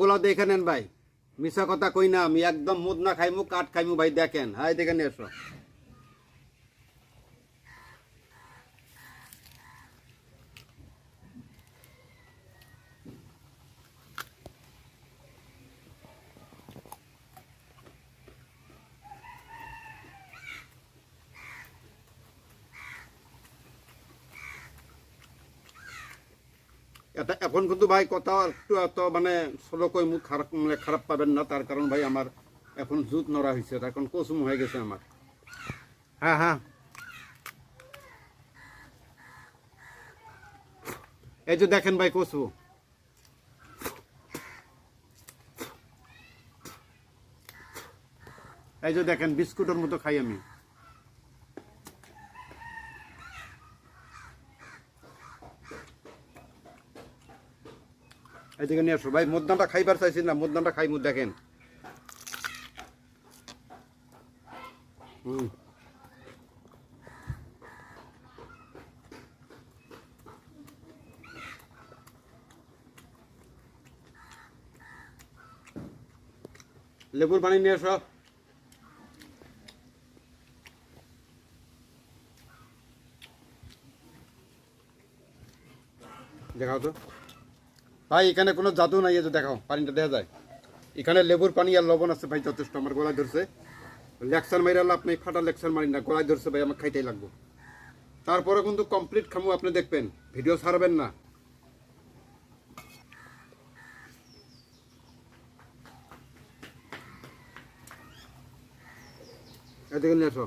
গুলা দেখে নেন ভাই। মিশা কথা কই না, আমি একদম মুদ না খাইমু, কাঠ খাইমু ভাই, দেখেন। হাই দেখেন এসো এটা এখন কিন্তু ভাই কথা একটু এত মানে সলো কই মুখ খারাপ মানে খারাপ পাবেন না তার কারণ ভাই আমার এখন জুত নড়া হয়েছে এখন কসুম হয়ে গেছে আমার হ্যাঁ হ্যাঁ এই যে দেখেন ভাই কসু এই যে দেখেন বিস্কুটের মতো খাই আমি। এদিকে নিয়ে আসো। ভাই মদনাটা খাইবার চাইছি না মদনাটা খাই মুদ দেখেন লেবুর পানি নিয়ে এসো দেখাও তো। ভাই, এখানে কোনো জাদু নাই যে দেখাও, পানিটা দেখা যায়। এখানে লেবুর পানি আর লবণ আছে ভাই, যথেষ্ট, আমার গলায় ধরছে। লেকচার মারি আল্লাহ আপনি ফাটা লেকচার মারি না, গলায় ধরছে ভাই, আমার খাইতেই লাগবো। তারপরে কিন্তু কমপ্লিট খামু, আপনি দেখবেন ভিডিও ছাড়বেন না। এদিকে নিয়ে আসো।